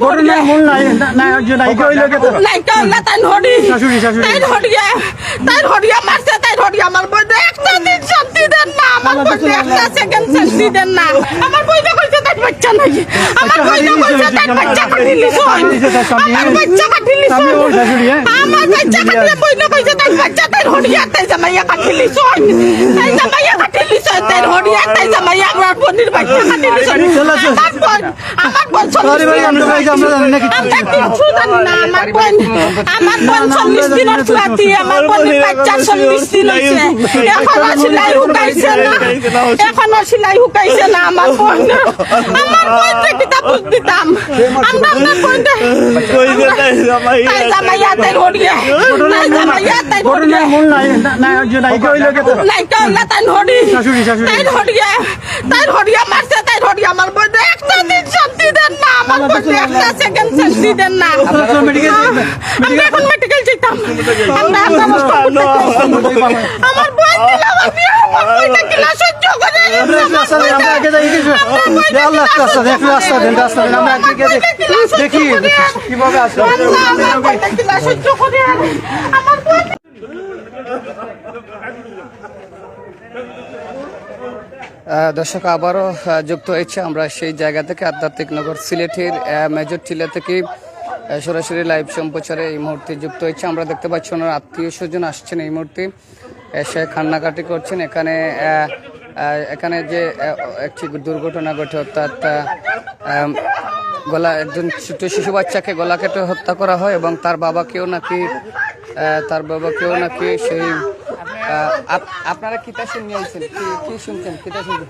ঘটনার মূল নাই নাই যে নায়িকা হইল কে তো? নাইকা হইলা তাই হডি শাশুড়ি, শাশুড়ি। তাই হরিয়া তাই হরিয়া মারছে তাই হরিয়া আমার বইতে একটা দিন শান্তি দেন না আমার বইতে একটা সেকেন্ড শান্তি দেন না আমার বইতে কইছে বাচ্চা নাই। আমার আচ্ছা, বইতে হারিয়ে কইছে দিছে, বাচ্চা তার স্বামী, আমার হ্যাঁ? বাচ্চা শাশুড়ি, হ্যাঁ? আমার বাচ্চা কাটিলে বইতে কইছে তাই বাচ্চা তাই হরিয়া তাই জামাইয়া কাটিলি সই তাই জামাইয়া কাটিলি সই তাই হরিয়া তাই জামাইয়া আমার বোনের বাচ্চা চলো, চলো। আমার বোন আমার বোন Sorry ভাই, আমরা ভাই, আমরা জানি না কিছু। আমরা কিচ্ছু জানি না। আমার বোন আমার বোন চল্লিশ দিনের চুয়াতি আমার বোনের বাচ্চা চল্লিশ দিন হয়েছে। এখনও সেলাই হুকাইছে না। এখনও সেলাই হুকাইছে না আমার বোন। আমার বুঝ দিতাম আপনার তাই তাই তাই নাই যে কে তাই শাশুড়ি, শাশুড়ি। তাই তাই হরিয়া মারছে তাই আমার বইতে একটা দিন শান্তি দেন না আমার বইতে একটা সেকেন্ড শান্তি দেন না আপনারা তো medical যাবেন? আমরা এখন মেডিকেল যেতাম আমরা আমরা কষ্ট করতে চাই। আমার বোন আমার বিয়ে আমার বইতে কিলা সহ্য করে কীভাবে দর্শক, আবারও যুক্ত হয়েছে আমরা সেই জায়গা থেকে, আধ্যাত্মিক নগর সিলেটের মেজর টিলা থেকে সরাসরি লাইভ সম্প্রচারে এই মুহূর্তে যুক্ত হয়েছে। আমরা দেখতে পাচ্ছি ওনার আত্মীয় স্বজন আসছেন এই মুহূর্তে। সে কান্নাকাটি করছেন। এখানে এখানে যে একটি দুর্ঘটনা ঘটে অর্থাৎ গলা একজন ছোট শিশু বাচ্চাকে গলা কেটে হত্যা করা হয় এবং তার বাবাকেও নাকি তার বাবাকেও নাকি সেই আপ- আপনারা কিতা শুনিয়ে আইছেন কি- কি শুনছেন? কিতা শুনছেন?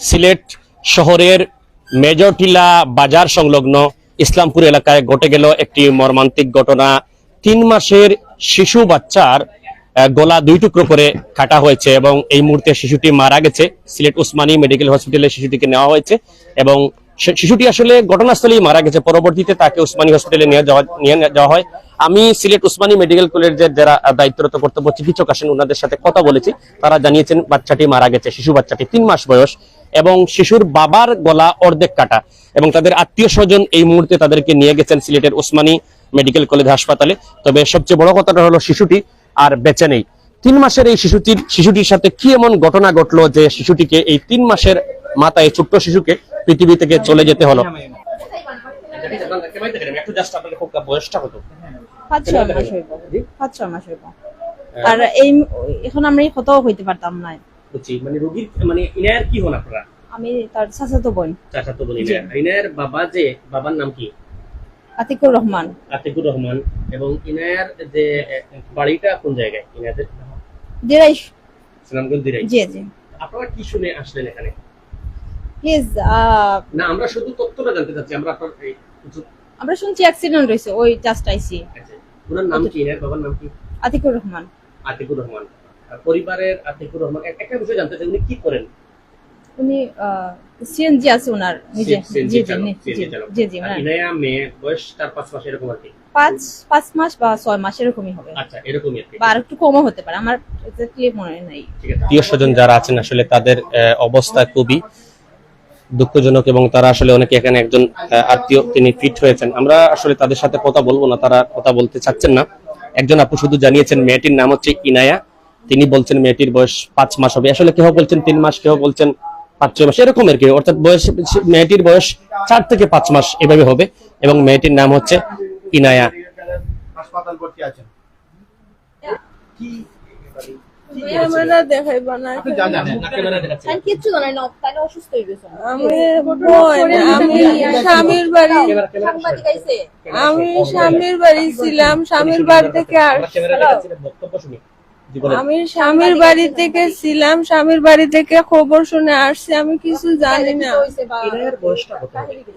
সিলেট শহরের মেজরটিলা বাজার সংলগ্ন ইসলামপুর এলাকায় ঘটে গেল একটি মর্মান্তিক ঘটনা। তিন মাসের শিশু বাচ্চার গলা দুই টুকরো করে কাটা হয়েছে এবং এই মুহূর্তে শিশুটি মারা গেছে। সিলেট উসমানী মেডিকেল হসপিটালে শিশুটিকে নেওয়া হয়েছে এবং শিশুটি আসলে ঘটনাস্থলেই মারা গেছে। পরবর্তীতে তাকে উসমানী হসপিটালে নিয়ে যাওয়া নিয়ে যাওয়া হয়। আমি সিলেট উসমানী মেডিকেল কলেজের যারা দায়িত্বরত কর্তব্য চিকিৎসক আসেন, ওনাদের সাথে কথা বলেছি। তারা জানিয়েছেন, বাচ্চাটি মারা গেছে, শিশু বাচ্চাটি তিন মাস বয়স এবং শিশুর বাবার গলা অর্ধেক কাটা এবং তাদের আত্মীয় স্বজন এই মুহূর্তে তাদেরকে নিয়ে গেছেন সিলেটের উসমানী মেডিকেল কলেজ হাসপাতালে। তবে সবচেয়ে বড় কথাটা হলো শিশুটি আর বেঁচে নেই। তিন মাসের এই শিশুটির শিশুটির সাথে কি এমন ঘটনা ঘটলো যে শিশুটিকে এই তিন মাসের মাথায় ছোট্ট শিশুকে পৃথিবী থেকে চলে যেতে হলো? বয়সটা কত পাঁচ ছয় মাস হইব। পাঁচ ছয় মাস হইব। আর এই এখন আমরা এই কথাও হইতে পারতাম না বুঝছি মানে রোগীর মানে ইনায়ের কি হন আপনারা? আমি তার চাচাতো বোন। চাচা তো বলি ইনায়ের বাবা যে বাবার নাম কি? আতিকুর রহমান। আতিকুর রহমান এবং ইনায়ার যে বাড়িটা কোন জায়গায়? ইনায়াদের দিরাই সুনামগঞ্জ দিরাই জি জি। আপনারা কি শুনে আসলেন এখানে? প্লিজ না আমরা শুধু তথ্যটা জানতে চাচ্ছি আমরা আপনার আমরা শুনছি অ্যাক্সিডেন্ট হয়েছে ওই জাস্ট আইসি আছে ওনার নাম কি? ইনায়ার বাবার নাম কি? আতিকুর রহমান। আতিকুর রহমান। পরিবারের আতিকুর রহমান এক- একটা বিষয় জানতে চাই উনি কি করেন? উনি সিএনজি আছে ওনার নিজে জি জি জি জি জি ইনায়া মেয়ে বয়স চার পাঁচ মাস এরকম আর কি? পাঁচ পাঁচ মাস বা ছয় মাস এরকমই হবে। আচ্ছা এরকমই আর বা আর একটু কমও হতে পারে আমার এক্স্যাক্টলি মনে নাই। আত্মীয় স্বজন যারা আছেন আসলে তাদের অবস্থা খুবই দুঃখজনক এবং তারা আসলে অনেকে এখানে একজন আত্মীয় তিনি ফিট হয়েছেন। আমরা আসলে তাদের সাথে কথা বলব না তারা কথা বলতে চাচ্ছেন না। একজন আপু শুধু জানিয়েছেন মেয়েটির নাম হচ্ছে ইনায়া। তিনি বলছেন মেয়েটির বয়স পাঁচ মাস হবে। আসলে কেউ বলছেন তিন মাস কেউ বলছেন পাঁচ ছয় মাস এরকম আর কি অর্থাৎ বয়স মেয়েটির বয়স চার থেকে পাঁচ মাস এভাবে হবে এবং মেয়েটির নাম হচ্ছে ইনায়া হয়ে আমি স্বামীর বাড়ি ছিলাম স্বামীর বাড়ি থেকে আর আমি স্বামীর বাড়ি থেকে ছিলাম স্বামীর বাড়ি থেকে খবর শুনে আসছি আমি কিছু জানি না?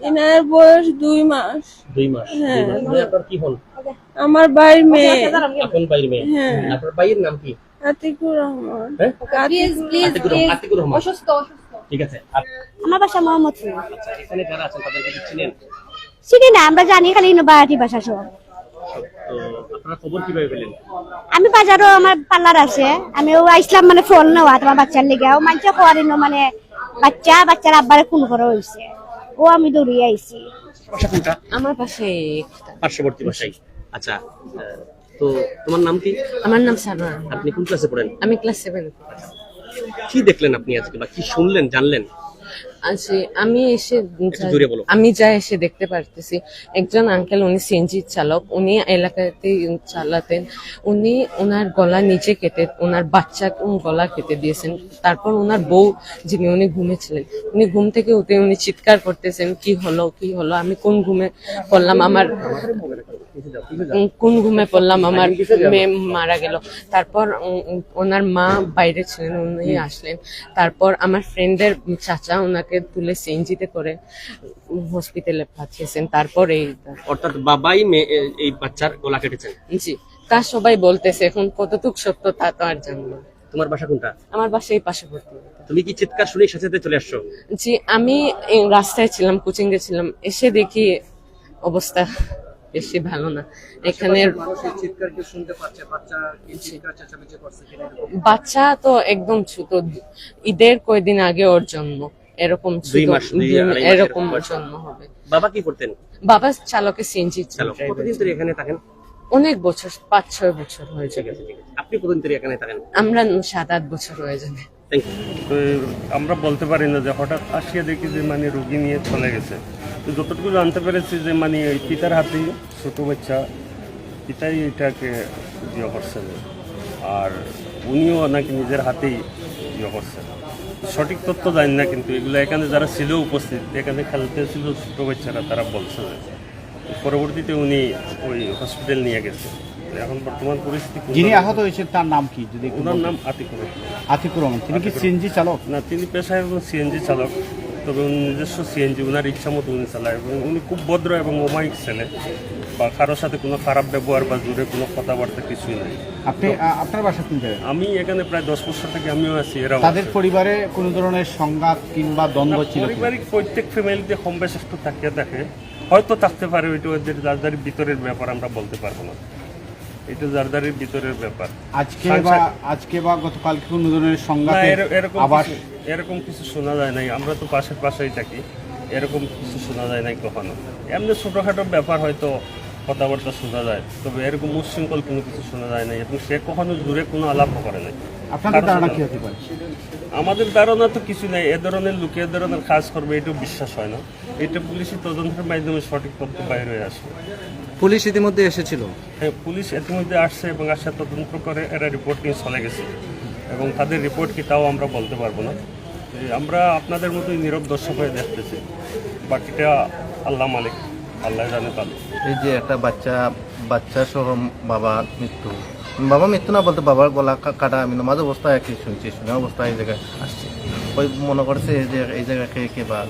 এনার বয়স দুই মাস। দুই মাস হ্যাঁ। মানে আপনার কি হন? আমার ভাইয়ের মেয়ে। আপন ভাইয়ের মেয়ে। হ্যাঁ। আপনার ভাইয়ের নাম কি? আতিকুর রহমান। হ্যাঁ? Please please Atikur Rahman. অসুস্থ অসুস্থ। ঠিক আছে। আমার বাসা মোহাম্মদপুর। আচ্ছা এখানে যারা আছেন তাদেরকে চিনেন? চিনি না আমরা জানি খালি বাড়ি বাসা সব। তো আপনারা খবর কীভাবে পেলেন? আমি বাজারও আমার পার্লার আছে। আমি ও আইসলাম মানে ফোন নেওয়া তোমার বাচ্চার লেগে। ও মানছে কোয়ারিনো মানে বাচ্চা বাচ্চার আব্বারে খুন করা হয়েছে ও আমি দৌড়িয়ে আইছি। বাসা কোনটা? আমার পাশে পার্শ্ববর্তী বাসাই আচ্ছা তো তোমার নাম কি? আমার নাম সারোয়া আপনি কোন ক্লাসে পড়েন? আমি ক্লাস সেভেন কি দেখলেন আপনি আজকে বা কি শুনলেন জানলেন? আছি আমি এসে। আমি যা এসে দেখতে পারতেছি একজন আঙ্কেল উনি সিএনজি চালক উনি এলাকাতে চালাতেন উনি ওনার গলা নিচে কেটে ওনার বাচ্চা গলা কেটে দিয়েছেন তারপর ওনার বউ যিনি উনি ঘুমেছিলেন উনি ঘুম থেকে উঠে উনি চিৎকার করতেছেন কি হলো কি হলো আমি কোন ঘুমে পড়লাম আমার কোন ঘুমে পড়লাম আমার মেয়ে মারা গেল। তারপর ওনার মা বাইরে ছিলেন উনি আসলেন। তারপর আমার ফ্রেন্ডের চাচা ওনাকে তুলে সিএনজিতে করে হসপিটালে পাঠিয়েছেন। তারপর এই অর্থাৎ বাবাই এই বাচ্চার গলা কেটেছেন। জি তা সবাই বলতেছে এখন কতটুক সত্য তা তো আর জানব তোমার বাসা কোনটা? আমার বাসা বাসায় পার্শ্ববর্তী। তুমি কি চিৎকার শুনে সাথে সাথে চলে আসছো? জি আমি রাস্তায় ছিলাম কোচিং এ ছিলাম। এসে দেখি অবস্থা। বেশি ভালো না। এখানে বাচ্চা কি চিৎকার চেঁচামেচি করছে কিনা বাচ্চা তো একদম ছোট। ঈদের কয়দিন আগে ওর জন্ম। এরকম দুই মাস, এরকম জন্ম হবে। বাবা কি করতেন? বাবা চালকে। সিএনজি কতদিন ধরে এখানে থাকেন? অনেক বছর পাঁচ ছয় বছর হয়েছে আপনি কতদিন ধরে এখানে থাকেন? আমরা সাত আট বছর হয়ে যাবে। আমরা বলতে পারি না যে হঠাৎ আসিয়া দেখি যে মানে রুগী নিয়ে চলে গেছে। তো যতটুকু জানতে পেরেছি যে মানে এই পিতার হাতেই ছোট বাচ্চা, পিতাই এটাকে ইয়ে করছেন আর উনিও নাকি নিজের হাতেই ইয়ে করছেন সঠিক তথ্য জানি না, কিন্তু এগুলো এখানে যারা ছিল উপস্থিত, এখানে খেলতে ছিল ছোট বাচ্চারা, তারা বলছে পরবর্তীতে উনি ওই হসপিটাল নিয়ে গেছে। এখন বর্তমান পরিস্থিতি যিনি। আহত হয়েছেন তার নাম কি? যদি ওনার নাম আতিকুর। আতিকুর রহমান। তিনি কি সিএনজি চালক? না তিনি পেশায় এবং সিএনজি চালক। তবে উনি নিজস্ব সিএনজি ওনার ইচ্ছা মতো উনি চালায়। এবং উনি খুব ভদ্র এবং অমায়িক ছেলে। বা কারোর সাথে কোনো খারাপ ব্যবহার বা জোরে কোনো কথাবার্তা কিছুই নেই। আপনি আপনার বাসা কোন জায়গায়? আমি এখানে প্রায় দশ বছর থেকে আমিও আছি এরাও তাদের পরিবারে কোনো ধরনের সংঘাত কিংবা দ্বন্দ্ব ছিল পারিবারিক প্রত্যেক ফ্যামিলিতে কম বেশ একটু থাকিয়ে থাকে হয়তো থাকতে পারে ওইটা ওদের যারদারির ভিতরের ব্যাপার আমরা বলতে পারব না। এটা যারদারির ভিতরের ব্যাপার। আজকে বা আজকে বা গতকাল কোনো ধরনের এরকম আবার এরকম কিছু শোনা যায় নাই। আমরা তো পাশের পাশেই থাকি। এরকম কিছু শোনা যায় নাই কখনো। এমনি ছোটোখাটো ব্যাপার হয়তো কথাবার্তা শোনা যায়। তবে এরকম উচ্ছৃঙ্খল কোনো কিছু শোনা যায় নাই এবং সে কখনো দূরে কোনো আলাপ করে নাই। আমাদের ধারণা তো কিছু নেই। এ ধরনের লোকে এ ধরনের কাজ করবে এটাও বিশ্বাস হয় না। এটা পুলিশি তদন্তের মাধ্যমে সঠিক তথ্য বাইরে আসবে। পুলিশ ইতিমধ্যে এসেছিল। হ্যাঁ পুলিশ ইতিমধ্যে আসছে এবং আসে তদন্ত করে এরা রিপোর্ট নিয়ে চলে গেছে। এবং তাদের রিপোর্ট কি তাও আমরা বলতে পারব না। আমরা আপনাদের মতোই নীরব দর্শক হয়ে দেখতেছি। বাকিটা আল্লাহ মালিক আল্লাহ জানে তাহলে এই যে একটা বাচ্চা বাচ্চা সহ বাবা মৃত্যু। বাবা মৃত্যু না বলতে বাবার গলা কা- কাটা আমি নামাজ অবস্থায় কি শুনছি শুনে অবস্থায় এই জায়গায় আসছে। ওই মনে করছে যে এই জায়গায় কে কে বা